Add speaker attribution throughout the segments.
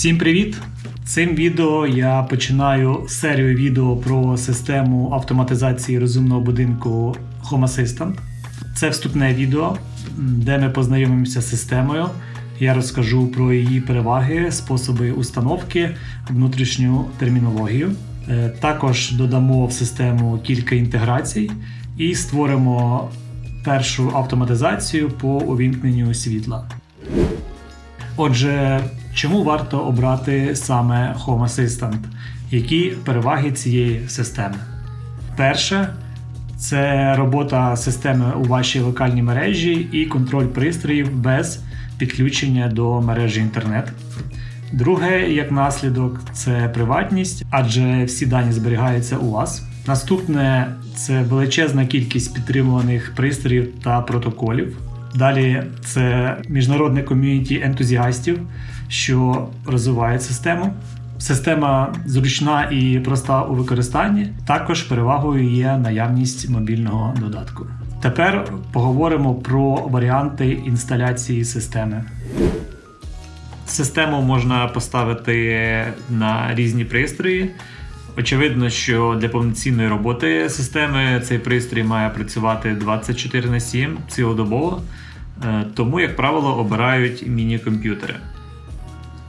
Speaker 1: Всім привіт! Цим відео я починаю серію відео про систему автоматизації розумного будинку Home Assistant. Це вступне відео, де ми познайомимося з системою. Я розкажу про її переваги, способи установки, внутрішню термінологію. Е, Також додамо в систему кілька інтеграцій і створимо першу автоматизацію по увімкненню світла. Отже, чому варто обрати саме Home Assistant? Які переваги цієї системи? Перше, це робота системи у вашій локальній мережі і контроль пристроїв без підключення до мережі інтернет. Друге, як наслідок, це приватність, адже всі дані зберігаються у вас. Наступне це величезна кількість підтримуваних пристроїв та протоколів. Далі це міжнародне ком'юніті ентузіастів, що розвивають систему. Система зручна і проста у використанні. Також перевагою є наявність мобільного додатку. Тепер поговоримо про варіанти інсталяції системи. Систему можна поставити на різні пристрої. Очевидно, що для повноцінної роботи системи цей пристрій має працювати 24 на 7 цілодобово, Е, тому, як правило, обирають міні-комп'ютери.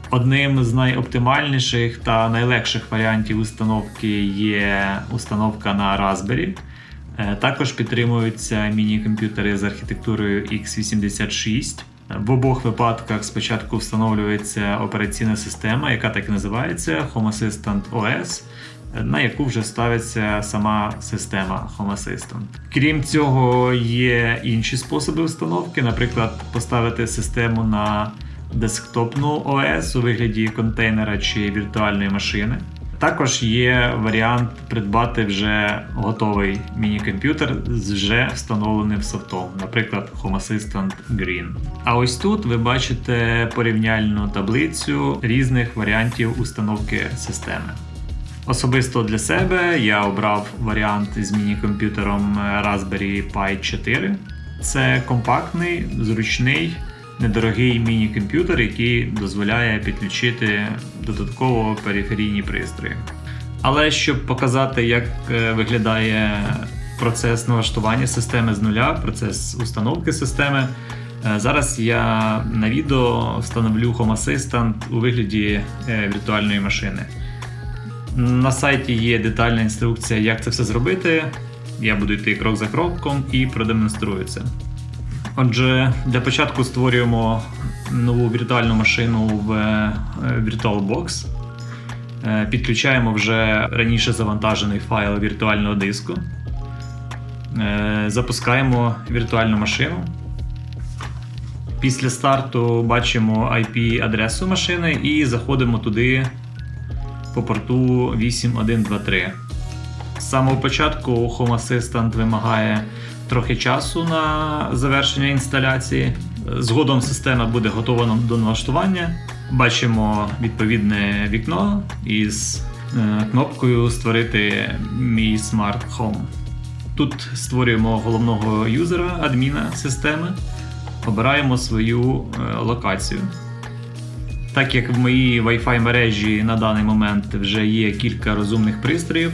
Speaker 1: Одним з найоптимальніших та найлегших варіантів установки є установка на Raspberry. Е, Також підтримуються міні-комп'ютери з архітектурою x86. В обох випадках спочатку встановлюється операційна система, яка так і називається Home Assistant OS, на яку вже ставиться сама система Home Assistant. Крім цього, є інші способи установки, наприклад, поставити систему на десктопну ОС у вигляді контейнера чи віртуальної машини. Також є варіант придбати вже готовий міні-комп'ютер з вже встановленим софтом, наприклад, Home Assistant Green. А ось тут ви бачите порівняльну таблицю різних варіантів установки системи. Особисто для себе я обрав варіант з міні-комп'ютером Raspberry Pi 4. Це компактний, зручний, недорогий міні-комп'ютер, який дозволяє підключити додатково периферійні пристрої. Але щоб показати, як е, виглядає процес налаштування системи з нуля, процес установки системи, е, зараз я на відео встановлю Home Assistant у вигляді е, віртуальної машини. На сайті є детальна інструкція, як це все зробити. Я буду йти крок за кроком і продемонструю це. Отже, для початку створюємо нову віртуальну машину в е, VirtualBox. Е, Підключаємо вже раніше завантажений файл віртуального диску. Е, Запускаємо віртуальну машину. Після старту бачимо IP-адресу машини і заходимо туди по порту 8123. З самого початку Home Assistant вимагає трохи часу на завершення інсталяції. Згодом система буде готова до налаштування. Бачимо відповідне вікно із е, кнопкою Створити мій Smart Home. Тут створюємо головного юзера, адміна системи, обираємо свою е, локацію. Так як в моїй Wi-Fi мережі на даний момент вже є кілька розумних пристроїв,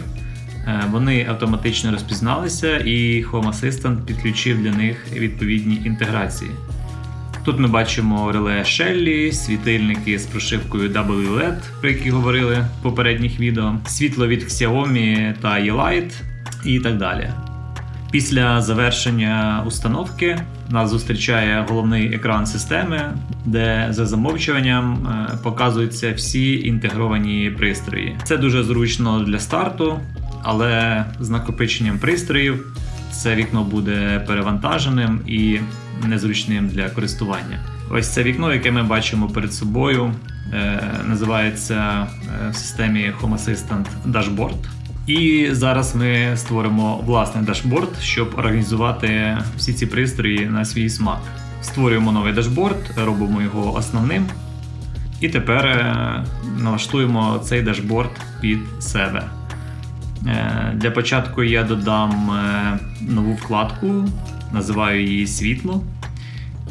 Speaker 1: е, вони автоматично розпізналися і Home Assistant підключив для них відповідні інтеграції. Тут ми бачимо реле Shelly, світильники з прошивкою WLED, про які говорили в попередніх відео, світло від Xiaomi та Yeelight і так далі. Після завершення установки нас зустрічає головний екран системи, де за замовчуванням е, показуються всі інтегровані пристрої. Це дуже зручно для старту, але з накопиченням пристроїв це вікно буде перевантаженим і незручним для користування. Ось це вікно, яке ми бачимо перед собою, е, називається е, в системі Home Assistant Dashboard. І зараз ми створимо власний дашборд, щоб організувати всі ці пристрої на свій смак. Створюємо новий дашборд, робимо його основним. І тепер е, налаштуємо цей дашборд під себе. Е, Для початку я додам е, нову вкладку, називаю її світло.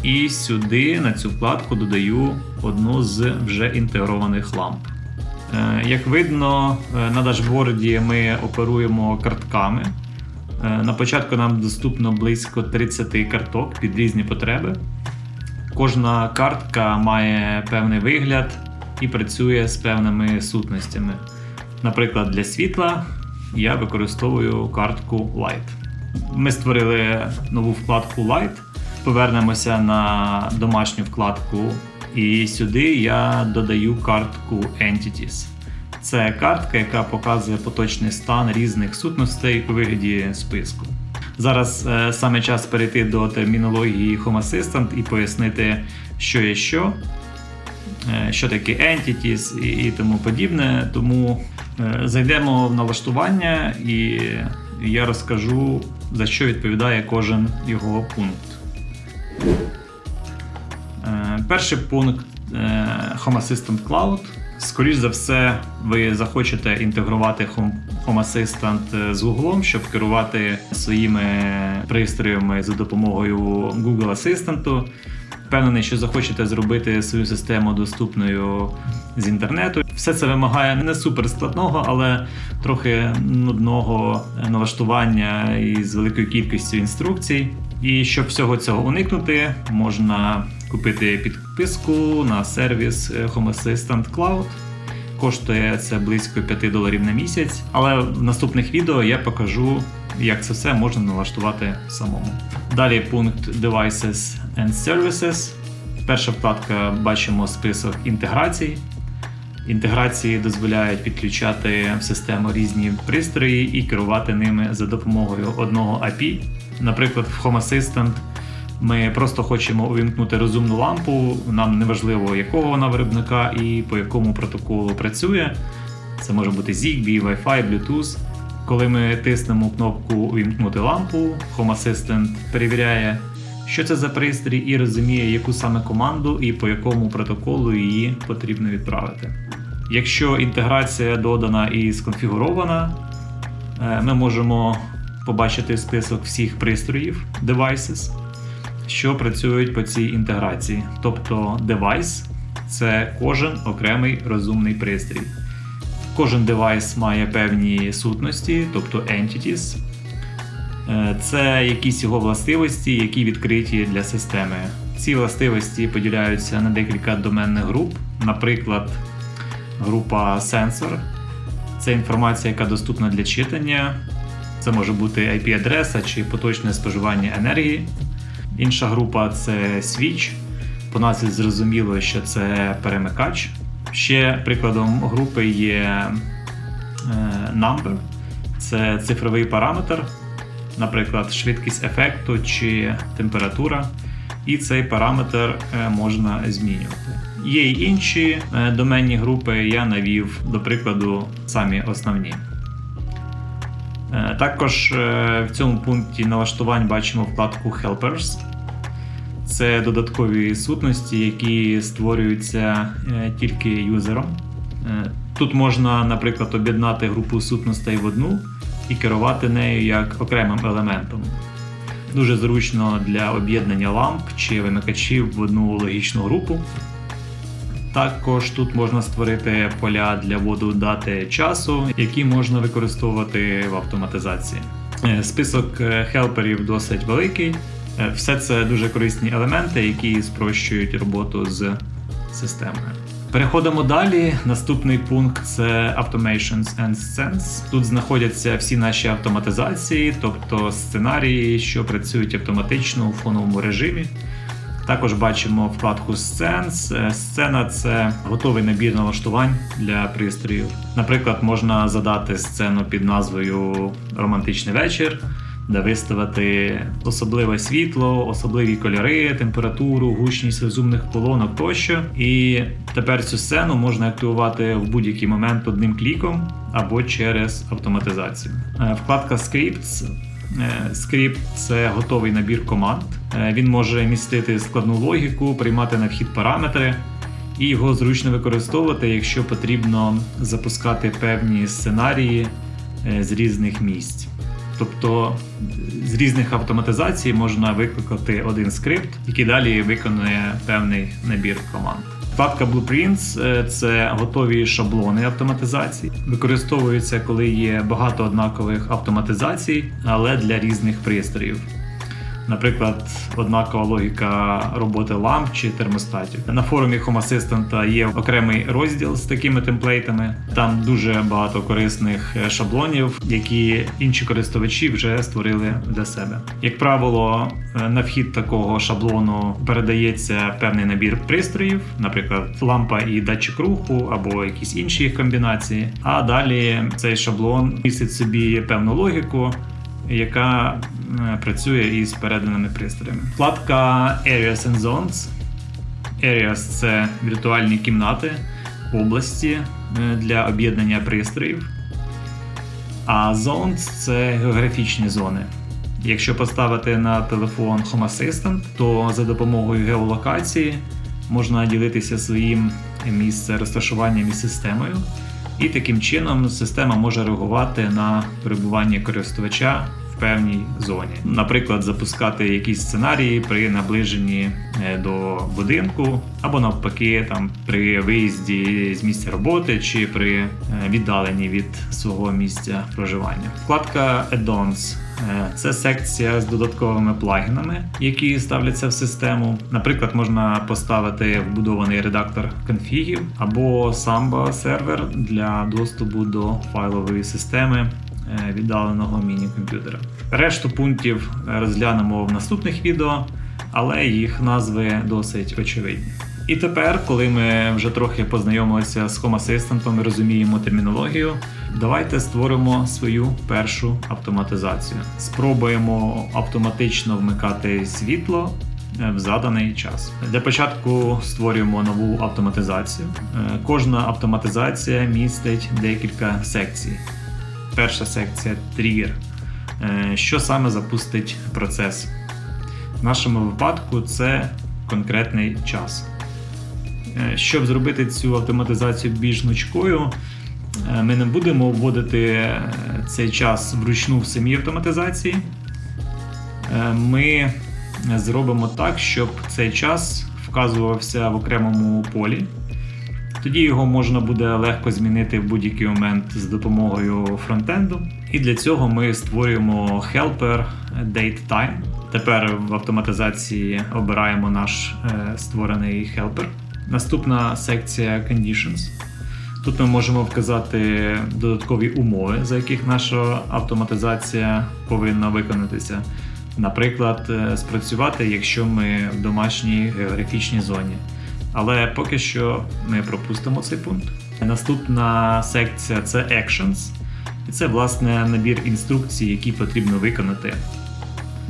Speaker 1: І сюди на цю вкладку додаю одну з вже інтегрованих ламп. Е, Як видно, е, на дашборді ми оперуємо картками. Е, На початку нам доступно близько 30 карток під різні потреби. Кожна картка має певний вигляд і працює з певними сутностями. Наприклад, для світла я використовую картку Light. Ми створили нову вкладку Light. Повернемося на домашню вкладку, і сюди я додаю картку Entities. Це картка, яка показує поточний стан різних сутностей у вигляді списку. Зараз е, саме час перейти до термінології Home Assistant і пояснити, що є що, е, що таке entities і, тому подібне. Тому е, зайдемо в налаштування і я розкажу, за що відповідає кожен його пункт. Е, Перший пункт е, Home Assistant Cloud. Скоріш за все, ви захочете інтегрувати Home Assistant з Google, щоб керувати своїми пристроями за допомогою Google Assistant. Впевнений, що захочете зробити свою систему доступною з інтернету. Все це вимагає не супер складного, але трохи нудного налаштування із великою кількістю інструкцій. І щоб всього цього уникнути, можна купити підписку на сервіс Home Assistant Cloud. Коштує це близько 5 доларів на місяць, але в наступних відео я покажу, як це все можна налаштувати самому. Далі пункт Devices and Services. Перша вкладка бачимо список інтеграцій. Інтеграції дозволяють підключати в систему різні пристрої і керувати ними за допомогою одного API. Наприклад, в Home Assistant ми просто хочемо увімкнути розумну лампу, нам неважливо, якого вона виробника і по якому протоколу працює. Це може бути ZigBee, Wi-Fi, Bluetooth. Коли ми тиснемо кнопку Увімкнути лампу, Home Assistant перевіряє, що це за пристрій, і розуміє, яку саме команду і по якому протоколу її потрібно відправити. Якщо інтеграція додана і сконфігурована, е, ми можемо побачити список всіх пристроїв devices, що працюють по цій інтеграції. Тобто девайс це кожен окремий розумний пристрій. Кожен девайс має певні сутності, тобто entities. Е, Це якісь його властивості, які відкриті для системи. Ці властивості поділяються на декілька доменних груп. Наприклад, група сенсор це інформація, яка доступна для читання. Це може бути IP-адреса чи поточне споживання енергії. Інша група це switch. По назві зрозуміло, що це перемикач. Ще прикладом групи є е, number, це цифровий параметр, наприклад, швидкість ефекту чи температура. І цей параметр е, можна змінювати. Є й інші е, доменні групи, я навів, до прикладу, самі основні. Е, Також е, в цьому пункті налаштувань бачимо вкладку Helpers. Це додаткові сутності, які створюються тільки юзером. Тут можна, наприклад, об'єднати групу сутностей в одну і керувати нею як окремим елементом. Дуже зручно для об'єднання ламп чи вимикачів в одну логічну групу. Також тут можна створити поля для вводу дати часу, які можна використовувати в автоматизації. Е, Список е, хелперів досить великий. Е, Все це дуже корисні елементи, які спрощують роботу з системою. Переходимо далі. Наступний пункт це Automations and Scents. Тут знаходяться всі наші автоматизації, тобто сценарії, що працюють автоматично у фоновому режимі. Також бачимо вкладку Scents. Е, Сцена це готовий набір налаштувань для пристроїв. Наприклад, можна задати сцену під назвою Романтичний вечір, де виставити особливе світло, особливі кольори, температуру, гучність розумних колонок тощо. І тепер цю сцену можна активувати в будь-який момент одним кліком або через автоматизацію. Е, Вкладка Scripts Скрипт це готовий набір команд. Е, Він може містити складну логіку, приймати на вхід параметри, і його зручно використовувати, якщо потрібно запускати певні сценарії е, з різних місць. Тобто з різних автоматизацій можна викликати один скрипт, який далі виконує певний набір команд. Вкладка Blueprints е, це готові шаблони автоматизації. Використовуються, коли є багато однакових автоматизацій, але для різних пристроїв. Наприклад, однакова логіка роботи ламп чи термостатів. На форумі Home Assistant є окремий розділ з такими темплейтами. Там дуже багато корисних е, шаблонів, які інші користувачі вже створили для себе. Як правило, е, на вхід такого шаблону передається певний набір пристроїв, наприклад, лампа і датчик руху або якісь інші їх комбінації. А далі цей шаблон містить собі певну логіку яка е, працює із переданими пристроями. Вкладка Areas and Zones. Areas це віртуальні кімнати, області е, для об'єднання пристроїв. А Zones це географічні зони. Якщо поставити на телефон Home Assistant, то за допомогою геолокації можна ділитися своїм місце розташуванням із системою. І таким чином система може реагувати на перебування користувача певній зоні. Наприклад, запускати якісь сценарії при наближенні е, до будинку, або навпаки, там при виїзді з місця роботи чи при е, віддаленні від свого місця проживання. Вкладка Add-ons Е, це секція з додатковими плагінами, які ставляться в систему. Наприклад, можна поставити вбудований редактор конфігів або Samba сервер для доступу до файлової системи віддаленого міні-комп'ютера. Решту пунктів розглянемо в наступних відео, але їх назви досить очевидні. І тепер, коли ми вже трохи познайомилися з Home Assistant і розуміємо термінологію, давайте створимо свою першу автоматизацію. Спробуємо автоматично вмикати світло е, в заданий час. Для початку створюємо нову автоматизацію. Е, кожна автоматизація містить декілька секцій. Перша секція тригер. Е, що саме запустить процес? В нашому випадку це конкретний час. Е, щоб зробити цю автоматизацію більш гнучкою, е, ми не будемо вводити цей час вручну в самій автоматизації. Ми зробимо так, щоб цей час вказувався в окремому полі. Тоді його можна буде легко змінити в будь-який момент з допомогою фронтенду. І для цього ми створюємо helper datetime. Тепер в автоматизації обираємо наш створений helper. Наступна секція Conditions. Тут ми можемо вказати додаткові умови, за яких наша автоматизація повинна виконатися. Наприклад, е, спрацювати, якщо ми в домашній географічній зоні. Але поки що ми пропустимо цей пункт. Наступна секція це Actions. І це, власне, набір інструкцій, які потрібно виконати.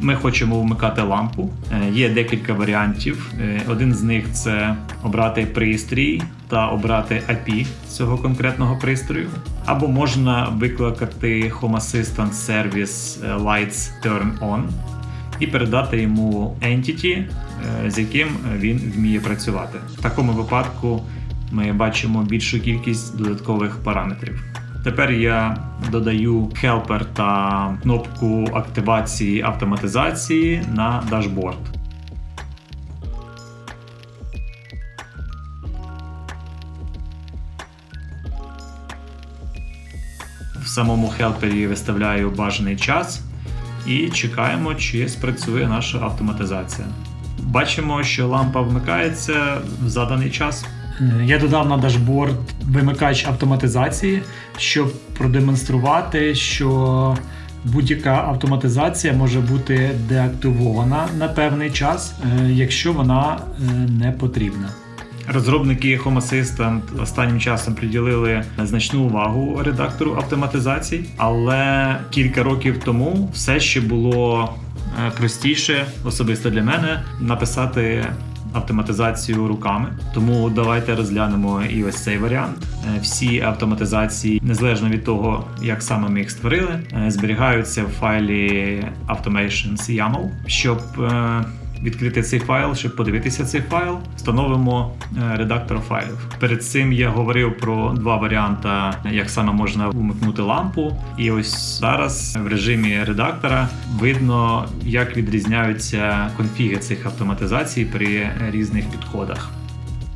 Speaker 1: Ми хочемо вмикати лампу. Е, є декілька варіантів. Е, один з них це обрати пристрій та обрати API цього конкретного пристрою. Або можна викликати Home Assistant Service е, Lights Turn On і передати йому entity, з яким він вміє працювати. В такому випадку ми бачимо більшу кількість додаткових параметрів. Тепер я додаю helper та кнопку активації автоматизації на дашборд. В самому хелпері виставляю бажаний час і чекаємо, чи спрацює наша автоматизація. Бачимо, що лампа вмикається в заданий час.
Speaker 2: Я додав на дашборд вимикач автоматизації, щоб продемонструвати, що будь-яка автоматизація може бути деактивована на певний час, е, якщо вона е, не потрібна.
Speaker 1: Розробники Home Assistant останнім часом приділили значну увагу редактору автоматизацій, але кілька років тому все ще було е, простіше, особисто для мене, написати автоматизацію руками. Тому давайте розглянемо і ось цей варіант. Е, всі автоматизації, незалежно від того, як саме ми їх створили, е, зберігаються в файлі Automations YAML, щоб відкрити цей файл, щоб подивитися цей файл, встановимо е, редактор файлів. Перед цим я говорив про два варіанти, як саме можна вмикнути лампу. І ось зараз в режимі редактора видно, як відрізняються конфіги цих автоматизацій при різних підходах.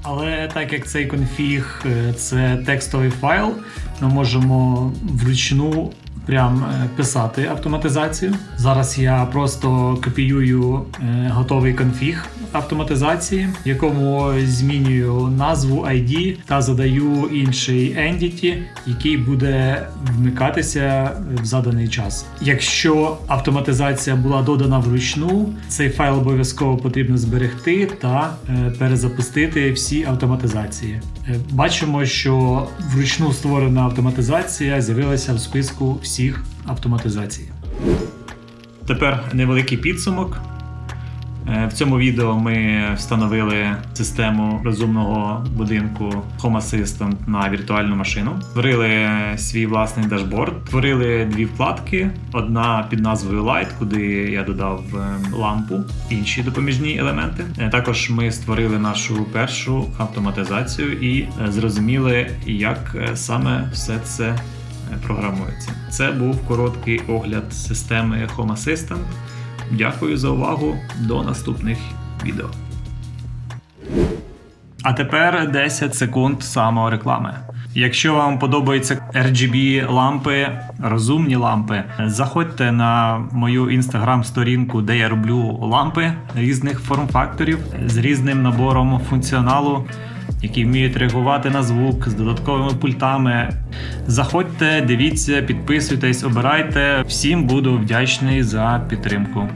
Speaker 2: Але так як цей конфіг е, це текстовий файл, ми можемо вручну прям е, писати автоматизацію. Зараз я просто копіюю е, готовий конфіг автоматизації, якому змінюю назву ID та задаю інший entity, який буде вмикатися в заданий час. Якщо автоматизація була додана вручну, цей файл обов'язково потрібно зберегти та е, перезапустити всі автоматизації. Е, Бачимо, що вручну створена автоматизація з'явилася в списку всіх автоматизацій.
Speaker 1: Тепер невеликий підсумок. Е, В цьому відео ми встановили систему розумного будинку Home Assistant на віртуальну машину. Створили свій власний дашборд, створили дві вкладки: одна під назвою Light, куди я додав е, лампу, інші допоміжні елементи. Е, Також ми створили нашу першу автоматизацію і зрозуміли, як саме все це програмується. Це був короткий огляд системи Home Assistant. Дякую за увагу. До наступних відео. А тепер 10 секунд самореклами. Якщо вам подобаються RGB лампи, розумні лампи, заходьте на мою інстаграм-сторінку, де я роблю лампи різних форм-факторів з різним набором функціоналу, які вміють реагувати на звук з додатковими пультами. Заходьте, дивіться, підписуйтесь, обирайте. Всім буду вдячний за підтримку.